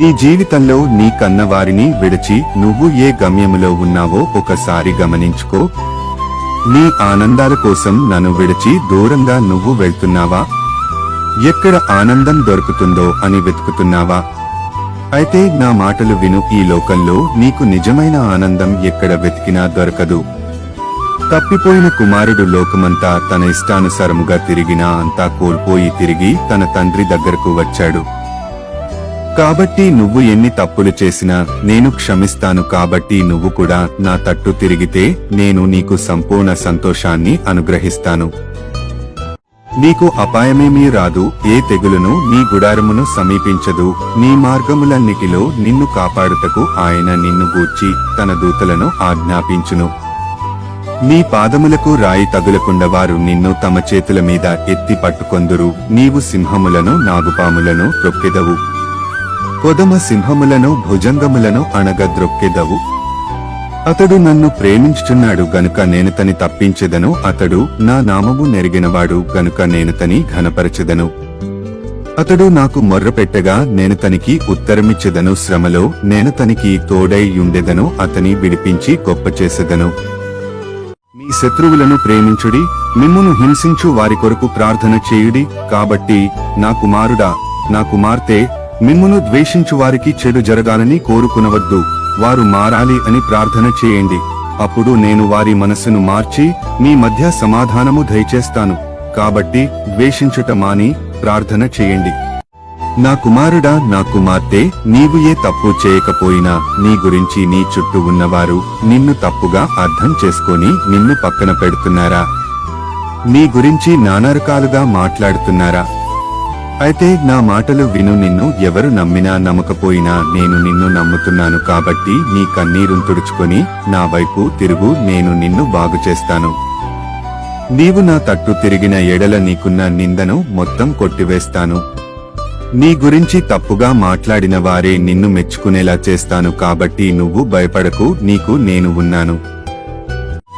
నీ జీవితంలో నీ కన్నవారిని విడిచి నువ్వు ఏ గమ్యములో ఉన్నావో ఒకసారి గమనించుకో. నీ ఆనందాల కోసం నన్ను విడిచి దూరంగా నువ్వు వెళ్తున్నావా? ఎక్కడ ఆనందం దొరుకుతుందో అని వెతుకుతున్నావా? అయితే నా మాటలు విను ఈ లోకంలో నీకు నిజమైన ఆనందం ఎక్కడ వెతికినా దొరకదు. తప్పిపోయిన కుమారుడు లోకమంతా తన ఇష్టానుసారముగా తిరిగినా అంతా కోల్పోయి తిరిగి తన తండ్రి దగ్గరకు వచ్చాడు. కాబట్టి నువ్వు ఎన్ని తప్పులు చేసినా నేను క్షమిస్తాను కాబట్టి నువ్వు కూడా నా తట్టు తిరిగితే నేను నీకు సంపూర్ణ సంతోషాన్ని అనుగ్రహిస్తాను. నీకు అపాయమేమీ రాదు ఏ తెగులును నీ గుడారమును సమీపించదు నీ మార్గములన్నిటిలో నిన్ను కాపాడుటకు ఆయన నిన్ను గూర్చి తన దూతలను ఆజ్ఞాపించును. నీ పాదములకు రాయి తగులకుండా వారు నిన్ను తమ చేతుల మీద ఎత్తి పట్టుకొందురు నీవు సింహములను నాగుపాములను రొక్కెదవు. కొదమ సింహములను భుజంగములను అణగద్రొక్కెదవు. అతడు నన్ను ప్రేమించుచున్నాడు గనుక నేనుతని తప్పించెదను. అతడు నా నామము నెరిగినవాడు గనుక నేనుతని ఘనపరచెదను. అతడు నాకు మొర్రపెట్టగా నేను తనికి ఉత్తరమిచ్చెదను. శ్రమలో నేను తనికి తోడై ఉండెదను అతని విడిపించి గొప్ప చేసేదను మీ శత్రువులను ప్రేమించుడి. మిమ్మును హింసించు వారి కొరకు ప్రార్థన చేయుడి. కాబట్టి నా కుమారుడా నా కుమార్తె మిమ్మును ద్వేషించు వారికి చెడు జరగాలని కోరుకునవద్దు. వారు మారాలి అని ప్రార్థన చేయండి. అప్పుడు నేను వారి మనస్సును మార్చి మీ మధ్య సమాధానము దయచేస్తాను. కాబట్టి ద్వేషించుట మాని ప్రార్థన చేయండి. నా కుమారుడా నా కుమార్తె నీవు ఏ తప్పు చేయకపోయినా నీ గురించి నీ చుట్టూ ఉన్నవారు నిన్ను తప్పుగా అర్థం చేసుకొని నిన్ను పక్కన పెడుతున్నారా? నీ గురించి నానా రకాలుగా మాట్లాడుతున్నారా? అయితే నా మాటలు విను నిన్ను ఎవరు నమ్మినా నమ్మకపోయినా నేను నిన్ను నమ్ముతున్నాను కాబట్టి నీ కన్నీరును తుడుచుకొని నా వైపు తిరుగు నేను నిన్ను బాగు చేస్తాను. నీవు నా తట్టు తిరిగిన ఎడల నీకున్న నిందను మొత్తం కొట్టివేస్తాను. నీ గురించి తప్పుగా మాట్లాడిన వారే నిన్ను మెచ్చుకునేలా చేస్తాను కాబట్టి నువ్వు భయపడకు నీకు నేను ఉన్నాను.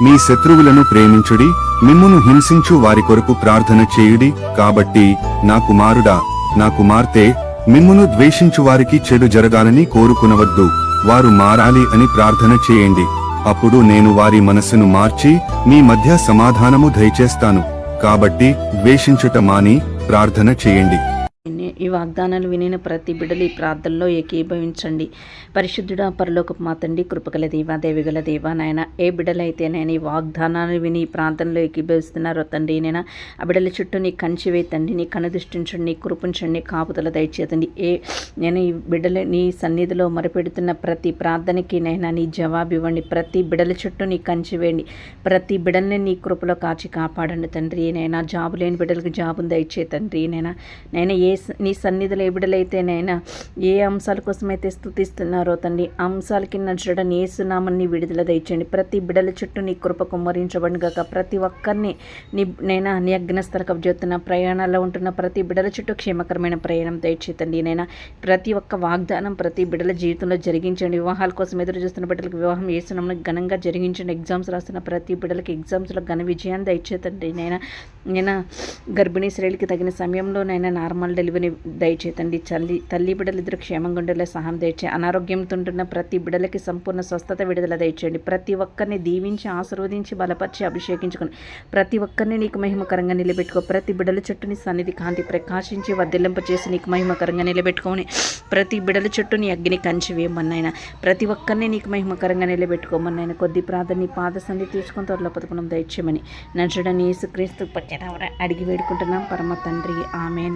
మీ శత్రువులను ప్రేమించుడి మిమ్మును హింసించు వారి కొరకు ప్రార్థన చేయుడి కాబట్టి నా కుమారుడా నా కుమార్తె మిమ్మును ద్వేషించు వారికి చెడు జరగాలని కోరుకునవద్దు వారు మారాలి అని ప్రార్థన చేయండి. అప్పుడు నేను వారి మనస్సును మార్చి మీ మధ్య సమాధానము దయచేస్తాను కాబట్టి ద్వేషించుట మాని ప్రార్థన చేయండి. ఈ వాగ్దానాలు వినిన ప్రతి బిడలు ఈ ప్రార్థనలో ఏకీభవించండి. పరిశుద్ధుడా పరలోక మా తండ్రి కృపగల దేవా దేవిగల దేవా నాయన ఏ బిడ్డలైతే నేను ఈ వాగ్దానాలు విని ఈ ప్రాంతంలో ఏకీభవిస్తున్నారో తండ్రి నేను? ఆ బిడ్డల చుట్టూ నీ కంచి వేతండి నీ కనుదృష్టించండి నీ కృపించండి కాపుతల దయచేతండి ఏ నేను ఈ బిడ్డలు నీ సన్నిధిలో మొరపెడుతున్న ప్రతి ప్రార్థనకి నైనా నీ జవాబు ఇవ్వండి. ప్రతి బిడల చుట్టూ నీ కంచి వేయండి. ప్రతి బిడల్ని నీ కృపలో కాచి కాపాడండి తండ్రి నైనా? జాబు లేని బిడ్డలకు జాబుని దయచే తండ్రి నైనా? నేను ఏ స- నీ సన్నిధిలో ఏ నైనా ఏ అంశాల కోసమైతే స్థుతిస్తున్నారో తండ్రి అంశాల అంశాలకి నచ్చడం ఏసునామని విడుదల దయచేయండి. ప్రతి బిడల చుట్టూ నీ కృప కుమ్మరించబడి గాక. ప్రతి ఒక్కరిని నీ నైనా నీ అగ్నస్థల కబ్జెత్తున్న ప్రయాణాల్లో ఉంటున్న ప్రతి బిడ్డల చుట్టూ క్షేమకరమైన ప్రయాణం దయచేతండి నైనా ప్రతి ఒక్క వాగ్దానం ప్రతి బిడ్డల జీవితంలో జరిగించండి. వివాహాల కోసం ఎదురు చూస్తున్న బిడ్డలకు వివాహం ఏసునామని ఘనంగా జరిగించండి. ఎగ్జామ్స్ రాస్తున్న ప్రతి బిడ్డలకి ఎగ్జామ్స్లో ఘన విజయాన్ని దయచేతండి నైనా నేను గర్భిణీ స్త్రీలకి తగిన సమయంలో నైనా నార్మల్ డెలివరీ దయచేతండి. తల్లి తల్లి బిడ్డలు ఇద్దరు క్షేమంగా ఉండేలా సహాయం దయచే అనారోగ్యంతో ఉంటున్న ప్రతి బిడ్డలకి సంపూర్ణ స్వస్థత విడుదల దయచేయండి. ప్రతి ఒక్కరిని దీవించి ఆశీర్వదించి బలపరిచి అభిషేకించుకొని ప్రతి ఒక్కరిని నీకు మహిమకరంగా నిలబెట్టుకో. ప్రతి బిడ్డల చుట్టూ నీ సన్నిధి కాంతి ప్రకాశించి వర్ధిల్లింప చేసి నీకు మహిమకరంగా నిలబెట్టుకోని ప్రతి బిడల చుట్టూ నీ అగ్ని కంచి వేయమన్నాయన. ప్రతి ఒక్కరిని నీకు మహిమకరంగా నిలబెట్టుకోమన్నాయన. కొద్ది ప్రార్థన నీ పాద సంధి తీసుకొని త్వరలో పదకొండం దయచేయమని నజడని యేసుక్రీస్తు పచ్చనవర అడిగి వేడుకుంటున్నాం. పరమ తండ్రి ఆమె